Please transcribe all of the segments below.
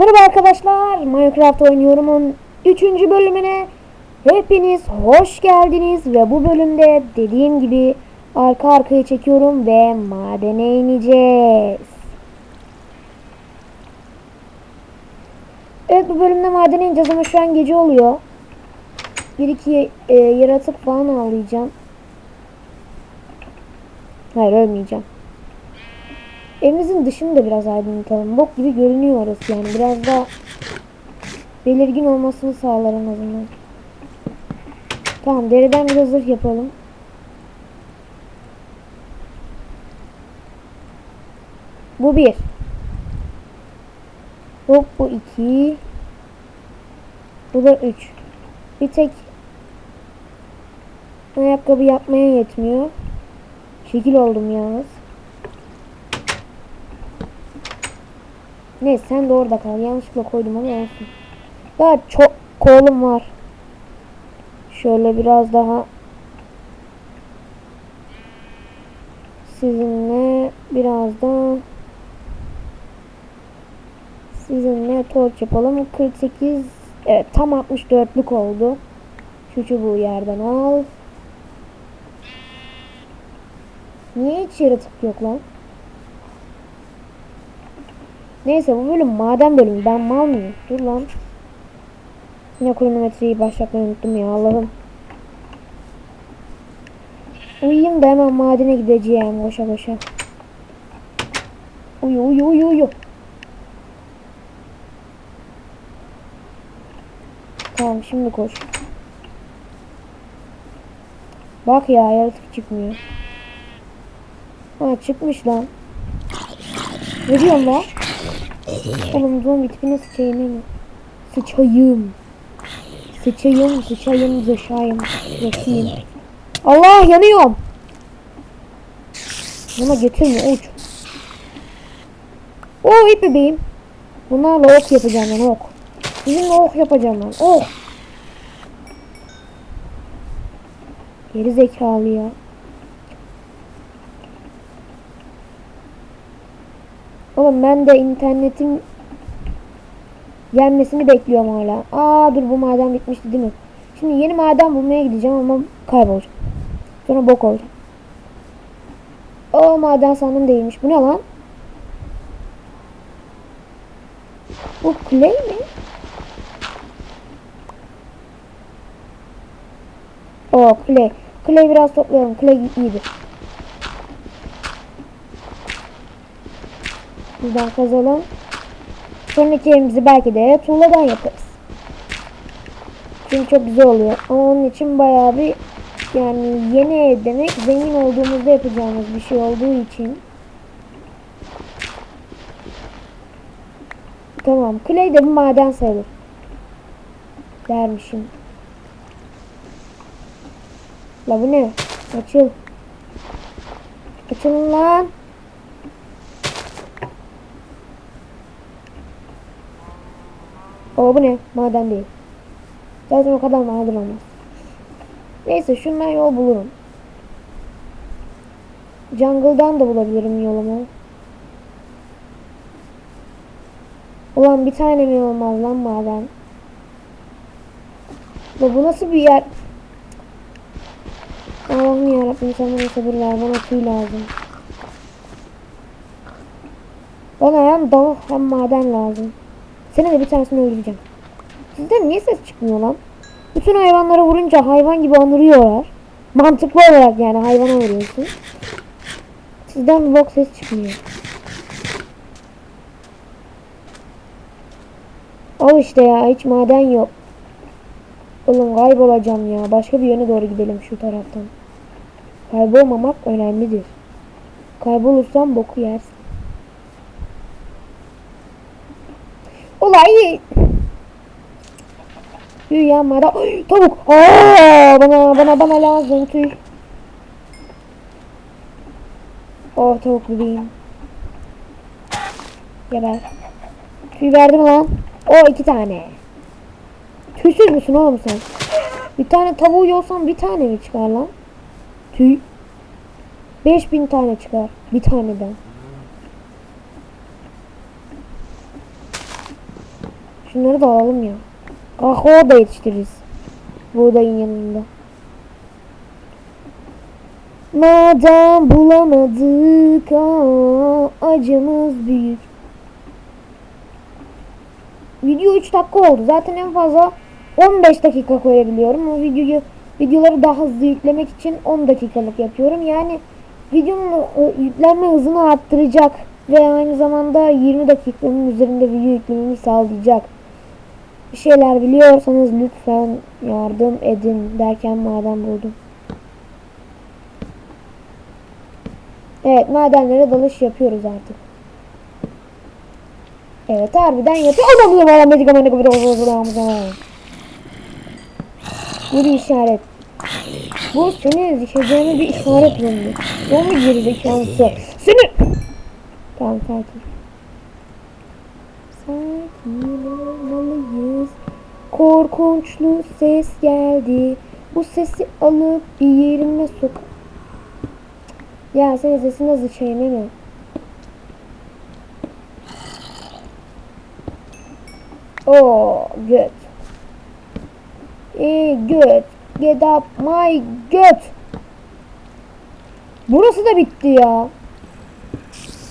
Merhaba arkadaşlar, Minecraft oynuyorumun 3. bölümüne hepiniz hoş geldiniz ve bu bölümde dediğim gibi arka arkaya çekiyorum ve madene ineceğiz. Evet bu bölümde madene ineceğiz ama şu an gece oluyor. Bir iki e, yaratık falan avlayacağım. Hayır ölmeyeceğim. Evimizin dışını da biraz aydınlatalım. Bok gibi görünüyor orası yani. Biraz daha belirgin olmasını sağlar en azından. Tamam deriden bir zırh yapalım. Bu bir. Hop bu iki. Bu da üç. Bir tek ayakkabı yapmaya yetmiyor. Şekil oldum yalnız. Neyse sen de orada kal. Yanlışlıkla koydum ama olsun. Daha çok kolum var. Şöyle biraz daha sizinle biraz da sizinle torç yapalım. 48 evet tam 64'lük oldu. Şu çubuğu yerden al. Niye hiç yaratık yok lan? Neyse bu bölüm maden bölümü. Ben mal mıyım? Dur lan. Yine kronometreyi başlatmayı unuttum ya Allah'ım. Uyuyayım da hemen madene gideceğim koşa koşa. Uyu uyu uyu uyu. Tamam şimdi koş. Bak ya yaratık çıkmıyor. Ha çıkmış lan. Ne diyorsun lan? Oğlum zombi tipine sıçayım mı? Sıçayım. Sıçayım, sıçayım, zıçayım. Yakayım. Allah yanıyorum. Buna getirme uç. Oo ip bebeğim. Bunlarla ok yapacağım ben ok. Bizimle ok yapacağım ben. Ok. Geri zekalı ya. Oğlum ben de internetin gelmesini bekliyorum hala. Aa dur bu maden bitmişti değil mi? Şimdi yeni maden bulmaya gideceğim ama kaybolacak. Sonra bok olacak. O maden sandım değilmiş. Bu ne lan? Bu clay mi? O clay. Clay biraz toplayalım. Clay iyidir. Buradan kazalım. Sonraki evimizi belki de tuğladan yaparız. Çünkü çok güzel oluyor. Onun için bayağı bir yani yeni ev demek zengin olduğumuzda yapacağımız bir şey olduğu için. Tamam. Clay de bir maden sayılır. Dermişim. La bu ne? Açıl. Açılın lan. O bu ne? Maden değil. Zaten o kadar maden olmaz. Neyse şundan yol bulurum. Jungle'dan da bulabilirim yolumu. Ulan bir tane mi olmaz lan maden? Ya bu nasıl bir yer? Allah'ım yarabbim sen bana sabır ver. Bana tüy lazım. Bana hem dağ hem maden lazım. Seni de bir tanesini öldüreceğim. Sizden niye ses çıkmıyor lan? Bütün hayvanlara vurunca hayvan gibi anırıyorlar. Mantıklı olarak yani hayvana vuruyorsun. Sizden bok ses çıkmıyor. Al işte ya hiç maden yok. Oğlum kaybolacağım ya. Başka bir yöne doğru gidelim şu taraftan. Kaybolmamak önemlidir. Kaybolursan boku yersin. Olay. Tüy yanmadı. Ay, tavuk. Aa, bana bana bana lazım tüy. Oh tavuk bebeğim. Geber. Tüy verdim lan. O iki tane. Tüysüz müsün oğlum sen? Bir tane tavuğu yolsan bir tane mi çıkar lan? Tüy. 5000 tane çıkar. Bir taneden. Şunları da alalım ya. Kakao da yetiştiririz. Buğdayın yanında. Madem bulamadık aa, acımız büyük. Video 3 dakika oldu. Zaten en fazla 15 dakika koyabiliyorum. O videoyu videoları daha hızlı yüklemek için 10 dakikalık yapıyorum. Yani videonun e, yüklenme hızını arttıracak ve aynı zamanda 20 dakikanın üzerinde video yüklememi sağlayacak. Bir şeyler biliyorsanız lütfen yardım edin derken maden buldum. Evet madenlere dalış yapıyoruz artık. Evet harbiden yapıyor. Adam bu zaman medikamanı Bu bir işaret. Bu seni düşeceğine bir işaret bulundu. O mu gerizekalısı? Seni... Tamam sakin. Sakin olmalıyız. Korkunçlu ses geldi. Bu sesi alıp bir yerime sok. Ya sen sesini nasıl şeyine mi? Oh, good. Eh, good. Get up my good. Burası da bitti ya.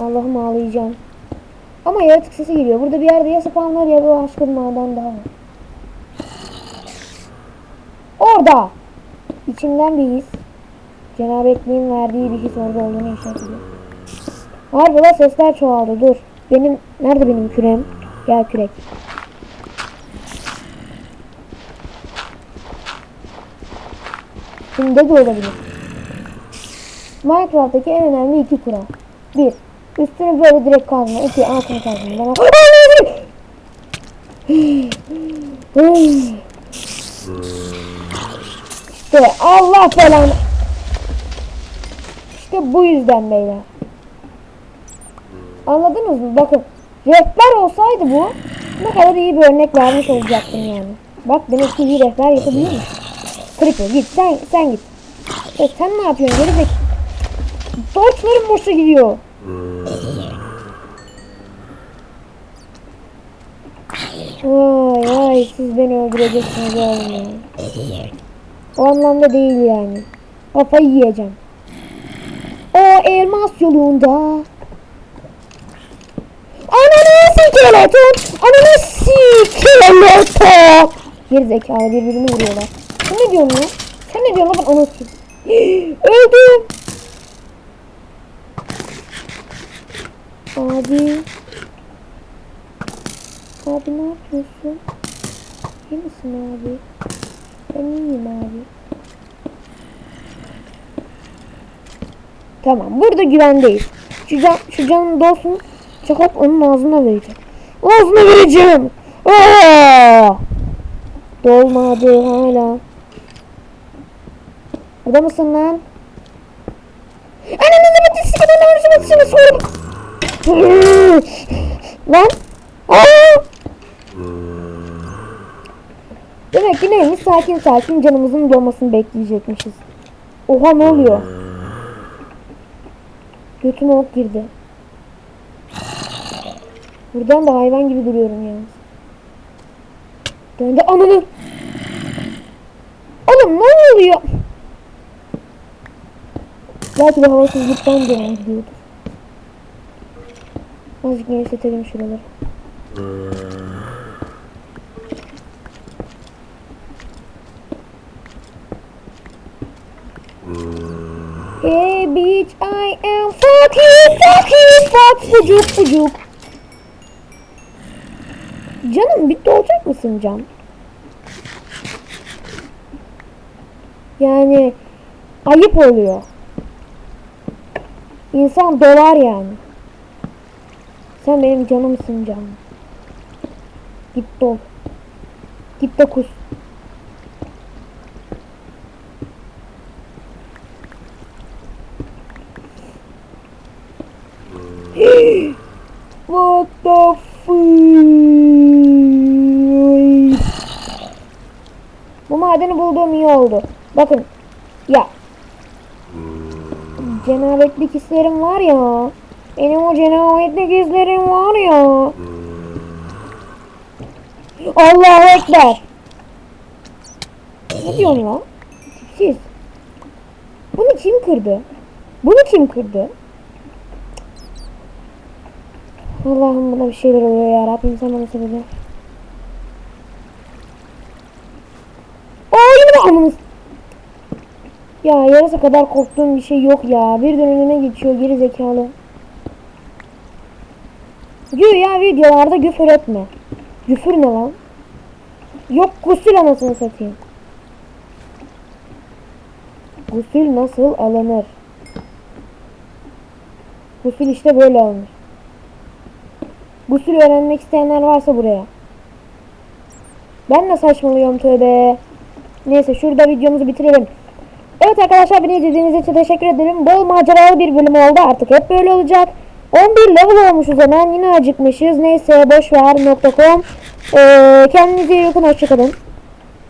Allah'ım ağlayacağım. Ama yaratık sesi geliyor. Burada bir yerde ya spawn ya bu aşkın maden daha var. Orada! İçimden bir his. Cenab-ı verdiği bir his orada olduğunu inşa ediyor. Harbi la sesler çoğaldı dur. Benim, nerede benim kürem? Gel kürek. Şimdi de olabilir. Minecraft'taki en önemli iki kural. 1. Üstüne böyle direkt kazma. İki altını kazma. Bana... işte Allah falan. İşte bu yüzden beyler. Anladınız mı? Bakın. Rehber olsaydı bu ne kadar iyi bir örnek vermiş olacaktım yani. Bak demek ki iyi rehber yapabiliyor mu? Creeper git sen, sen git. E sen ne yapıyorsun? Geri bek. Doçların boşa gidiyor. Vay vay siz beni öldüreceksiniz oğlum ya. O anlamda değil yani. Kafayı yiyeceğim. O elmas yolunda. Ananı sikeleton. Ananı sikeleton. Geri zekalı birbirini vuruyorlar. Sen ne diyorsun lan? Sen ne diyorsun lan ben anlatayım. Öldüm. Abi. Abi ne yapıyorsun? İyi misin abi? Ben iyiyim abi. Tamam burada güvendeyiz. Şu, can, şu canın dolsun. Çakop onun ağzına vereceğim. Ağzına vereceğim. Aa! Dolmadı hala. Burada mısın lan? Ananı sikada ne varsa batısını sorma. Lan. Aa! Demek ki neymiş sakin sakin canımızın dolmasını bekleyecekmişiz. Oha ne oluyor? Götüme ok girdi. Buradan da hayvan gibi duruyorum yani. Döndü ananı. Oğlum ne oluyor? Belki de havasızlıktan devam ediyordur. Azıcık genişletelim şuraları. Fucking fuck fucuk fucuk. Canım bitti olacak mısın can? Yani ayıp oluyor. İnsan dolar yani. Sen benim canımsın canım. Git dol. Git de kus. What the fuck? Bu madeni bulduğum iyi oldu. Bakın. Ya. Cenabetlik hislerim var ya. Benim o cenabetlik hislerim var ya. Allahu Ekber. Ne diyorsun lan? Tipsiz. Bunu kim kırdı? Bunu kim kırdı? Allah'ım buna bir şeyler oluyor ya Rabbim sen bana söyle. Aa yine amınız? Ya yarısı kadar korktuğum bir şey yok ya. Birden önüne geçiyor geri zekalı. Güya videolarda küfür etme. Küfür ne lan? Yok gusül anasını satayım. Gusül nasıl alınır? Gusül işte böyle alınır. Gusül öğrenmek isteyenler varsa buraya. Ben de saçmalıyorum tövbe. Neyse şurada videomuzu bitirelim. Evet arkadaşlar beni izlediğiniz için teşekkür ederim. Bol maceralı bir bölüm oldu artık hep böyle olacak. 11 level olmuşuz hemen yine acıkmışız. Neyse boşver.com ee, Kendinize iyi bakın hoşçakalın.